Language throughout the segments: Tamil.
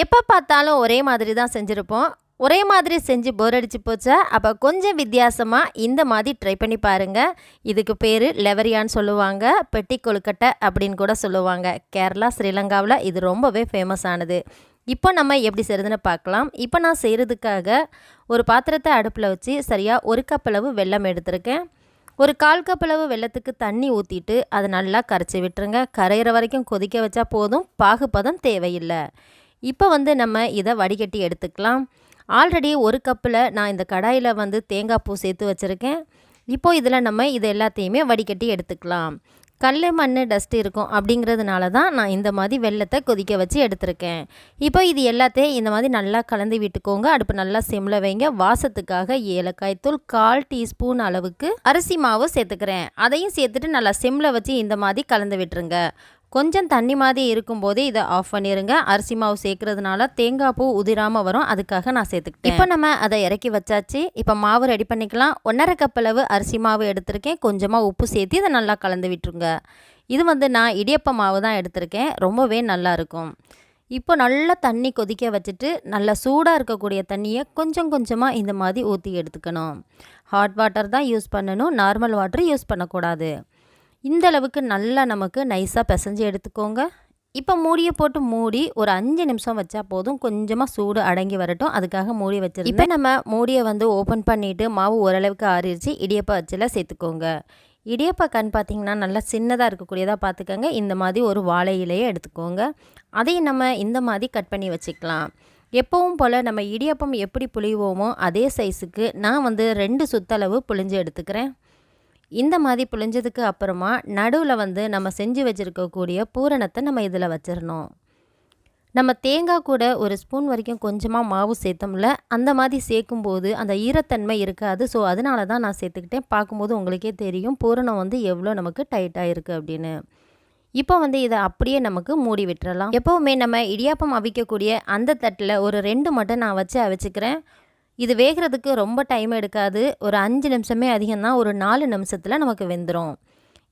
எப்போ பார்த்தாலும் ஒரே மாதிரி தான் செஞ்சுருப்போம். ஒரே மாதிரி செஞ்சு போர் அடிச்சு போச்சா அப்போ கொஞ்சம் வித்தியாசமாக இந்த மாதிரி ட்ரை பண்ணி பாருங்கள் இதுக்கு பேர் லெவரியான்னு சொல்லுவாங்க பெட்டி கொழுக்கட்டை அப்படின்னு கூட சொல்லுவாங்க. கேரளா ஸ்ரீலங்காவில் இது ரொம்பவே ஃபேமஸ் ஆனது. இப்போ நம்ம எப்படி செய்கிறதுன்னு பார்க்கலாம். இப்போ நான் செய்கிறதுக்காக ஒரு பாத்திரத்தை அடுப்பில் வச்சு சரியாக ஒரு கப் அளவு வெள்ளம் எடுத்திருக்கேன். ஒரு கால் கப் அளவு வெள்ளத்துக்கு தண்ணி ஊற்றிட்டு அதை நல்லா கரைச்சி விட்டுருங்க. கரையிற வரைக்கும் கொதிக்க வச்சா போதும் பாகுபதம் தேவையில்லை. இப்போ வந்து நம்ம இதை வடிகட்டி எடுத்துக்கலாம். ஆல்ரெடி ஒரு கப்பில் நான் இந்த கடாயில் வந்து தேங்காய் பூ சேர்த்து வச்சுருக்கேன். இப்போது இதில் நம்ம இது எல்லாத்தையுமே வடிகட்டி எடுத்துக்கலாம். கல் மண் டஸ்ட் இருக்கும் அப்படிங்கிறதுனால தான் நான் இந்த மாதிரி வெள்ளத்தை கொதிக்க வச்சு எடுத்திருக்கேன். இப்போ இது எல்லாத்தையும் இந்த மாதிரி நல்லா கலந்து விட்டுக்கோங்க. அடுப்பு நல்லா சிம்ல வைங்க. வாசத்துக்காக ஏலக்காய் தூள் கால் டீஸ்பூன் அளவுக்கு அரிசி மாவு சேர்த்துக்கிறேன். அதையும் சேர்த்துட்டு நல்லா சிம்ல வச்சு இந்த மாதிரி கலந்து விட்டுருங்க. கொஞ்சம் தண்ணி மாதிரி இருக்கும்போதே இதை ஆஃப் பண்ணிடுங்க அரிசி மாவு சேர்க்கறதுனால தேங்காய் பூ உதிராமல் வரும். அதுக்காக நான் சேர்த்துக்கிட்டேன். இப்போ நம்ம அதை இறக்கி வச்சாச்சு. இப்போ மாவு ரெடி பண்ணிக்கலாம். ஒன்றரை கப் அளவு அரிசி மாவு எடுத்திருக்கேன். கொஞ்சமாக உப்பு சேர்த்து இதை நல்லா கலந்து விட்டுருங்க. இது வந்து நான் இடியப்ப மாவு தான் எடுத்திருக்கேன். ரொம்பவே நல்லாயிருக்கும் இப்போ நல்லா தண்ணி கொதிக்க வச்சுட்டு நல்லா சூடாக இருக்கக்கூடிய தண்ணியை கொஞ்சம் கொஞ்சமாக இந்த மாதிரி ஊற்றி எடுத்துக்கணும். ஹாட் வாட்டர் தான் யூஸ் பண்ணணும். நார்மல் வாட்டர் யூஸ் பண்ணக்கூடாது. இந்த அளவுக்கு நல்லா நமக்கு நைஸாக பிசைஞ்சு எடுத்துக்கோங்க. இப்போ மூடியை போட்டு மூடி ஒரு அஞ்சு நிமிஷம் வச்சா போதும். கொஞ்சமாக சூடு அடங்கி வரட்டும். அதுக்காக மூடி வச்சிருக்கோம் இப்போ நம்ம மூடியை வந்து ஓப்பன் பண்ணிவிட்டு மாவு ஓரளவுக்கு ஆறிடுச்சு. இடியப்பா வச்சில் சேர்த்துக்கோங்க. இடியப்பா கண் பார்த்திங்கன்னா நல்லா சின்னதாக இருக்கக்கூடியதாக பார்த்துக்கோங்க இந்த மாதிரி ஒரு வாழை இலையை எடுத்துக்கோங்க. அதையும் நம்ம இந்த மாதிரி கட் பண்ணி வச்சுக்கலாம். எப்பவும் போல் நம்ம இடியப்பம் எப்படி புழிவோமோ அதே சைஸுக்கு நான் வந்து ரெண்டு சுத்தளவு புழிஞ்சு எடுத்துக்கிறேன். இந்த மாதிரி புழிஞ்சதுக்கு அப்புறமா நடுவில் வந்து நம்ம செஞ்சு வச்சுருக்கக்கூடிய பூரணத்தை நம்ம இதில் வச்சிடணும். நம்ம தேங்காய் கூட ஒரு ஸ்பூன் வரைக்கும் கொஞ்சமாக மாவு சேர்த்தோம்ல அந்த மாதிரி சேர்க்கும்போது அந்த ஈரத்தன்மை இருக்காது. ஸோ அதனால தான் நான் சேர்த்துக்கிட்டேன். பார்க்கும்போது உங்களுக்கே தெரியும் பூரணம் வந்து எவ்வளோ நமக்கு டைட்டாக இருக்குது அப்படின்னு. இப்போ வந்து இதை அப்படியே நமக்கு மூடி விட்டுறலாம். எப்போவுமே நம்ம இடியாப்பம் அவிக்கக்கூடிய அந்த தட்டில் ஒரு ரெண்டு மட்டும் நான் வச்சு அவிச்சுக்கிறேன். இது வேகிறதுக்கு ரொம்ப டைம் எடுக்காது. ஒரு அஞ்சு நிமிஷமே அதிகம்தான் ஒரு நாலு நிமிஷத்தில் நமக்கு வெந்துடும்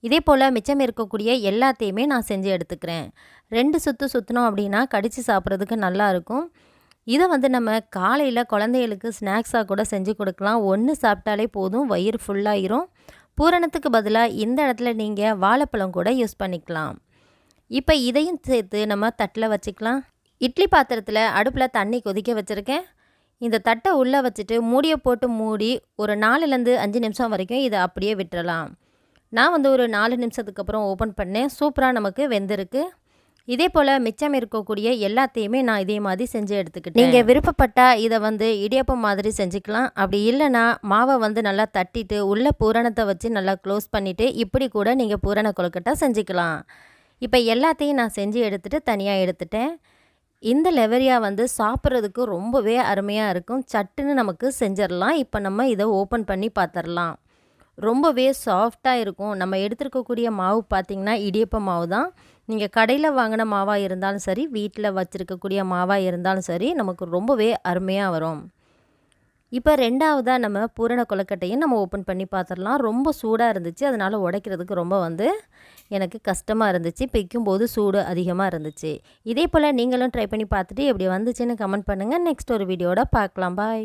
இதே போல் மிச்சம் இருக்கக்கூடிய எல்லாத்தையுமே நான் செஞ்சு எடுத்துக்கிறேன். ரெண்டு சுற்று சுற்றினோம் அப்படின்னா கடித்து சாப்பிட்றதுக்கு நல்லாயிருக்கும் இதை வந்து நம்ம காலையில் குழந்தைகளுக்கு ஸ்நாக்ஸாக கூட செஞ்சு கொடுக்கலாம். ஒன்று சாப்பிட்டாலே போதும் வயிறு ஃபுல்லாயிரும் பூரணத்துக்கு பதிலாக இந்த இடத்துல நீங்கள் வாழைப்பழம் கூட யூஸ் பண்ணிக்கலாம். இப்போ இதையும் சேர்த்து நம்ம தட்டில் வச்சுக்கலாம். இட்லி பாத்திரத்தில் அடுப்பில் தண்ணி கொதிக்க வச்சுருக்கேன். இந்த தட்டை உள்ளே வச்சுட்டு மூடியை போட்டு மூடி ஒரு நாலுலேருந்து அஞ்சு நிமிஷம் வரைக்கும் இதை அப்படியே விட்டுறலாம். நான் வந்து ஒரு நாலு நிமிஷத்துக்கு அப்புறம் ஓப்பன் பண்ணேன். சூப்பராக நமக்கு வெந்திருக்கு. இதே போல் மிச்சம் இருக்கக்கூடிய எல்லாத்தையுமே நான் இதே மாதிரி செஞ்சு எடுத்துக்கிட்டேன். நீங்கள் விருப்பப்பட்டால் இதை வந்து இடியப்பம் மாதிரி செஞ்சுக்கலாம். அப்படி இல்லைன்னா மாவை வந்து நல்லா தட்டிட்டு உள்ள பூரணத்தை வச்சு நல்லா க்ளோஸ் பண்ணிவிட்டு இப்படி கூட நீங்கள் பூரண கொழுக்கட்டை செஞ்சுக்கலாம். இப்போ எல்லாத்தையும் நான் செஞ்சு எடுத்துகிட்டு தனியாக எடுத்துட்டேன். இந்த லெவரியா வந்து சாப்பிட்றதுக்கு ரொம்பவே அருமையாக இருக்கும். சட்டுன்னு நமக்கு செஞ்சிடலாம். இப்போ நம்ம இதை ஓப்பன் பண்ணி பார்த்துடலாம் ரொம்பவே சாஃப்டாக இருக்கும். நம்ம எடுத்துருக்கக்கூடிய மாவு பார்த்திங்கன்னா இடியப்ப மாவு தான். நீங்கள் கடையில் வாங்கின மாவாக இருந்தாலும் சரி வீட்டில் வச்சுருக்கக்கூடிய மாவாக இருந்தாலும் சரி நமக்கு ரொம்பவே அருமையாக வரும். இப்போ ரெண்டாவதாக நம்ம பூரண கொலக்கட்டையும் நம்ம ஓப்பன் பண்ணி பார்த்துடலாம் ரொம்ப சூடாக இருந்துச்சு. அதனால் உடைக்கிறதுக்கு ரொம்ப வந்து எனக்கு கஷ்டமாக இருந்துச்சு. பிக்கும் போது சூடு அதிகமாக இருந்துச்சு. இதே போல் நீங்களும் ட்ரை பண்ணி பார்த்துட்டு எப்படி வந்துச்சுன்னு கமெண்ட் பண்ணுங்கள் நெக்ஸ்ட் ஒரு வீடியோட பார்க்கலாம். பாய்